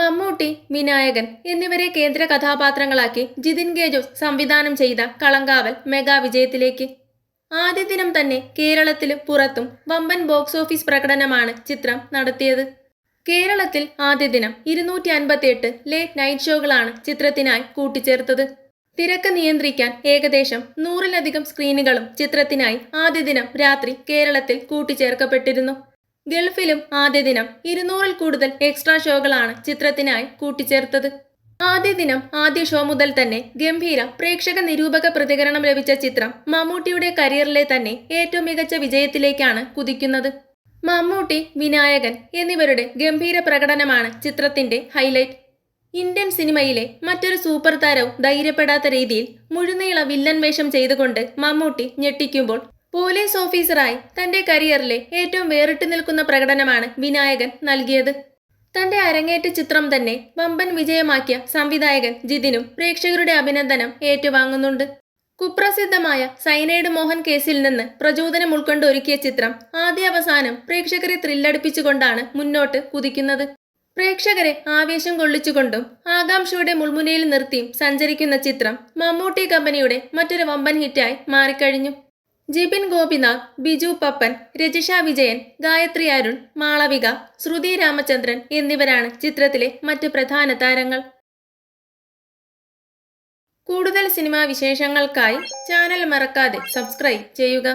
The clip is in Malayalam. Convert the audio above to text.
മമ്മൂട്ടി വിനായകൻ എന്നിവരെ കേന്ദ്ര കഥാപാത്രങ്ങളാക്കി ജിതിൻ ഗേജോസ് സംവിധാനം ചെയ്ത കളങ്കാവൽ മെഗാ വിജയത്തിലേക്ക്. ആദ്യ ദിനം തന്നെ കേരളത്തിലും പുറത്തും വമ്പൻ ബോക്സ് ഓഫീസ് പ്രകടനമാണ് ചിത്രം നടത്തിയത്. കേരളത്തിൽ ആദ്യ ദിനം ഇരുന്നൂറ്റി അൻപത്തിയെട്ട് ലേറ്റ് നൈറ്റ് ഷോകളാണ് ചിത്രത്തിനായി കൂട്ടിച്ചേർത്തത്. തിരക്ക് നിയന്ത്രിക്കാൻ ഏകദേശം നൂറിലധികം സ്ക്രീനുകളും ചിത്രത്തിനായി ആദ്യ ദിനം രാത്രി കേരളത്തിൽ കൂട്ടിച്ചേർക്കപ്പെട്ടിരുന്നു. ഗൾഫിലും ആദ്യ ദിനം ഇരുന്നൂറിൽ കൂടുതൽ എക്സ്ട്രാ ഷോകളാണ് ചിത്രത്തിനായി കൂട്ടിച്ചേർത്തത്. ആദ്യ ദിനം ആദ്യ ഷോ മുതൽ തന്നെ ഗംഭീര പ്രേക്ഷക നിരൂപക പ്രതികരണം ലഭിച്ച ചിത്രം മമ്മൂട്ടിയുടെ കരിയറിലെ തന്നെ ഏറ്റവും മികച്ച വിജയത്തിലേക്കാണ് കുതിക്കുന്നത്. മമ്മൂട്ടി വിനായകൻ എന്നിവരുടെ ഗംഭീര പ്രകടനമാണ് ചിത്രത്തിന്റെ ഹൈലൈറ്റ് ഇന്ത്യൻ സിനിമയിലെ മറ്റൊരു സൂപ്പർ താരവും ധൈര്യപ്പെടാത്ത രീതിയിൽ മുഴുനീള വില്ലൻ വേഷം ചെയ്തുകൊണ്ട് മമ്മൂട്ടി ഞെട്ടിക്കുമ്പോൾ പോലീസ് ഓഫീസറായി തന്റെ കരിയറിലെ ഏറ്റവും വേറിട്ട് നിൽക്കുന്ന പ്രകടനമാണ് വിനായകൻ നൽകിയത്. തന്റെ അരങ്ങേറ്റ ചിത്രം തന്നെ വമ്പൻ വിജയമാക്കിയ സംവിധായകൻ ജിതിനും പ്രേക്ഷകരുടെ അഭിനന്ദനം ഏറ്റുവാങ്ങുന്നുണ്ട്. കുപ്രസിദ്ധമായ സൈനൈഡ് മോഹൻ കേസിൽ നിന്ന് പ്രചോദനം ഉൾക്കൊണ്ട് ഒരുക്കിയ ചിത്രം ആദ്യ അവസാനം പ്രേക്ഷകരെ ത്രില്ലടിപ്പിച്ചുകൊണ്ടാണ് മുന്നോട്ട് കുതിക്കുന്നത്. പ്രേക്ഷകരെ ആവേശം കൊള്ളിച്ചുകൊണ്ടും ആകാംക്ഷയുടെ മുൾമുനയിൽ നിർത്തിയും സഞ്ചരിക്കുന്ന ചിത്രം മമ്മൂട്ടി കമ്പനിയുടെ മറ്റൊരു വമ്പൻ ഹിറ്റായി മാറിക്കഴിഞ്ഞു. ജിബിൻ ഗോപിനാഥ് ബിജു പപ്പൻ രജിഷ വിജയൻ ഗായത്രി അരുൺ മാളവിക ശ്രുതി രാമചന്ദ്രൻ എന്നിവരാണ് ചിത്രത്തിലെ മറ്റ് പ്രധാന താരങ്ങൾ. കൂടുതൽ സിനിമാ വിശേഷങ്ങൾക്കായി ചാനൽ മറക്കാതെ സബ്സ്ക്രൈബ് ചെയ്യുക.